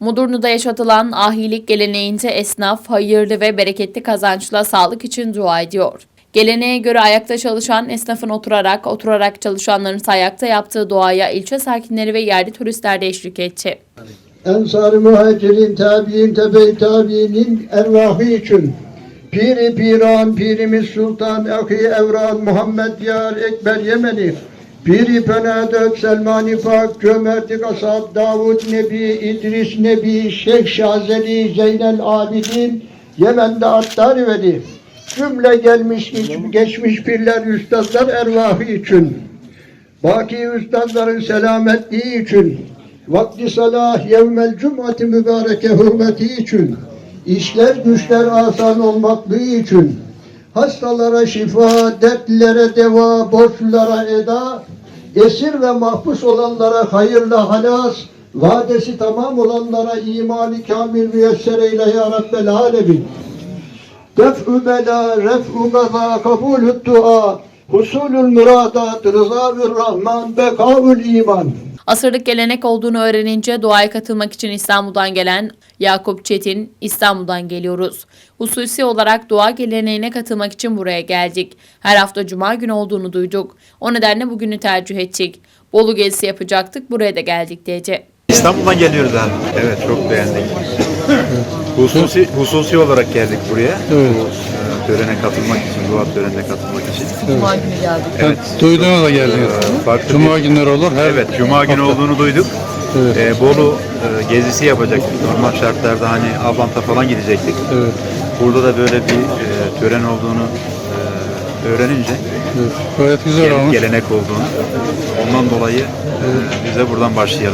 Mudurnu'da yaşatılan ahilik geleneğince esnaf hayırlı ve bereketli kazançla sağlık için dua ediyor. Geleneğe göre ayakta çalışan esnafın oturarak, oturarak çalışanların ise ayakta yaptığı duaya ilçe sakinleri ve yerli turistler de eşlik etti. Ensar-ı muhacirin, tabi'in, tebe tabi'inin ervahı için Piri Piran, Pirimiz Sultan, Ahi Evran, Muhammed Yar, Ekber Yemeni, Piri Penadök, Selman-ı Pak, Cömert'i Kasap, Davud Nebi, İdris Nebi, Şeyh Şazeli, Zeynel Abidin, Yemen'de Attar Veli. Cümle gelmiş, geçmiş pirler, üstadlar ervahı için. Baki üstadların selametliği için, vakti salah yevmel cum'ati mübareke hürmeti için, işler güçler asan olmaklığı için, hastalara şifa, dertlilere deva, borçlulara eda, esir ve mahpus olanlara hayırlı halas, vadesi tamam olanlara imanı kamil müyesser eyle ya Rabbel alemin. Def'ü bela, ref'ü gaza, kabulü dua, husulül muradat, rızavür rahman, bekaül iman. Asırlık gelenek olduğunu öğrenince duaya katılmak için İstanbul'dan gelen Yakup Çetin, İstanbul'dan geliyoruz. Hususi olarak dua geleneğine katılmak için buraya geldik. Her hafta cuma günü olduğunu duyduk. O nedenle bugünü tercih ettik. Bolu gezisi yapacaktık, buraya da geldik dedi. İstanbul'dan geliyoruz abi. Evet çok beğendik. Hususi, hususi olarak geldik buraya. Bu e, törene katılmak için, dua törenine katılmak için. Cuma günü geldik. Evet. Duyduğuna da geldiniz. Ee, farklı Cuma bir- günleri olur. Her Evet, Cuma günü olduğunu duyduk. Evet. Ee, Bolu e, gezisi yapacaktık. Normal şartlarda hani Abant'a falan gidecektik. Evet. Burada da böyle bir e, tören olduğunu e, öğrenince, evet. Gayet güzel gele- olmuş. gelenek olduğunu, ondan dolayı e, biz de buradan başlayalım.